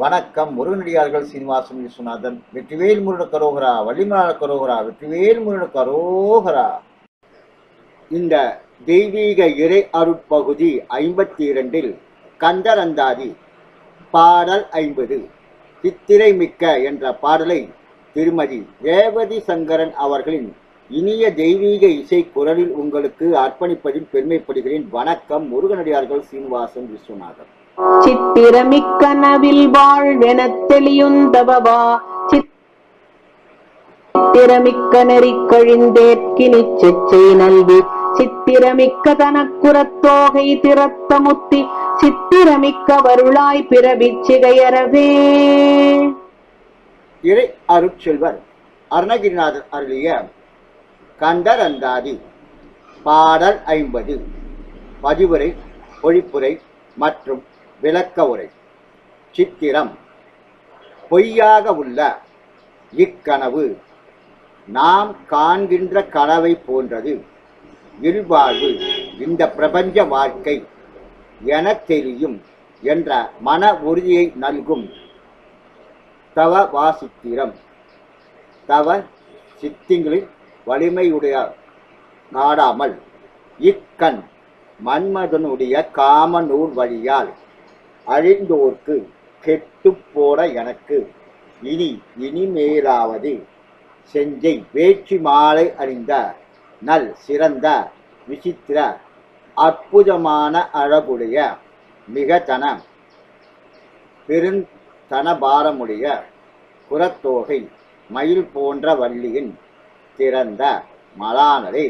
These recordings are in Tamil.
வணக்கம் முருகனடியார்கள் சீனிவாசன் விஸ்வநாதன் வெற்றிவேல் முருகன கரோகரா வள்ளிமலான கரோகரா வெற்றிவேல் முருகன கரோகரா. இந்த தெய்வீக இறை அருட்பகுதி ஐம்பத்தி இரண்டில் கந்தரந்தாதி பாடல் ஐம்பது சித்திரை மிக்க என்ற பாடலை திருமதி ரேவதி சங்கரன் அவர்களின் இனிய தெய்வீக இசை குரலில் உங்களுக்கு அர்ப்பணிப்பதில் பெருமைப்படுகிறேன். வணக்கம் முருகனடியார்கள் சீனிவாசன் விஸ்வநாதன். சித்திரமிக்க நவில் வாழ்வெனத் தெளியுந்தவா சித்திரமிக்க நெறிக்கழிந்தேற்கினி செச்சை நல்வி சித்திரமிக்க தனக்குறத்தோகை திறத்த முத்தி. சித்திரமிக்க வருளாய் பிறவி சிகையறவே. இறை அருட்செல்வர் அருணகிரிநாதர் அருளிய கந்தரந்தாதி பாடல் ஐம்பது பதிவுரை ஒழிப்புரை மற்றும் விளக்க உரை சித்திரம். பொய்யாக உள்ள இக்கனவு. நாம் காண்கின்ற கனவை போன்றது இல்வாழ்வு. இந்த பிரபஞ்ச வாழ்க்கை என தெரியும் என்ற மன உறுதியை நல்கும். தவ வாசித்திரம். தவ சித்திங்களின் வலிமையுடைய நாடாமல் இக்கண் மன்மதனுடைய காம நூல் வழியால் அழிந்தோர்க்கு கெட்டுப்போட எனக்கு. இனி இனிமேலாவது செஞ்சை வேட்சி மாலை அணிந்த நல் சிறந்த விசித்திர அற்புதமான அழகுடைய மிகத்தன பெருந்தனபாரமுடைய புறத்தோகை மயில் போன்ற வள்ளியின் திறந்த மலானரே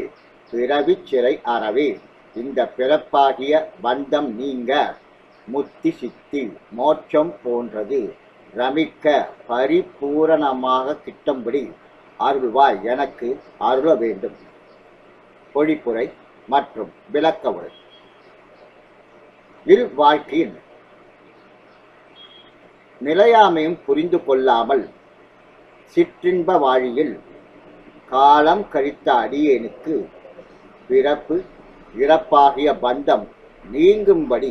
பிறவிச் சிறை அறவே. இந்த பிறப்பாகிய பந்தம் நீங்க முத்தி சித்தி மோட்சம் போன்றது. ரமிக்க பரிபூரணமாக கிட்டும்படி அருள்வாய் எனக்கு அருள வேண்டும். பொழிப்புரை மற்றும் விளக்க உரை. இரு வாழ்க்கையின் நிலையாமையும் புரிந்து கொள்ளாமல் சிற்றின்ப வாழியில் காலம் கழித்த அடியேனுக்கு பிறப்பு இறப்பாகிய பந்தம் நீங்கும்படி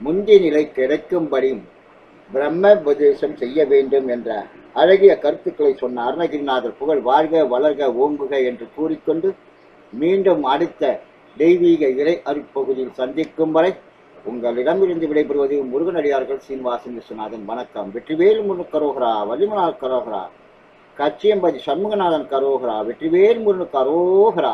முந்தி நிலை கிடைக்கும்படியும் பிரம்ம உபதேசம் செய்ய வேண்டும் என்ற அழகிய கருத்துக்களை சொன்ன அருணகிரிநாதர் புகழ் வாழ்க வளர்க ஓங்குக என்று கூறிக்கொண்டு மீண்டும் அடுத்த தெய்வீக இறை அருப்பகுதியில் சந்திக்கும் வரை உங்களிடமிருந்து விடைபெறுவது முருகனடியார்கள் சீனிவாசன் விஸ்வநாதன். வணக்கம். வெற்றிவேல் முருகன் கரோகரா வள்ளிமலார் கரோகரா கச்சியம்பதி சண்முகநாதன் கரோகரா வெற்றிவேல் முருகன் கரோகரா.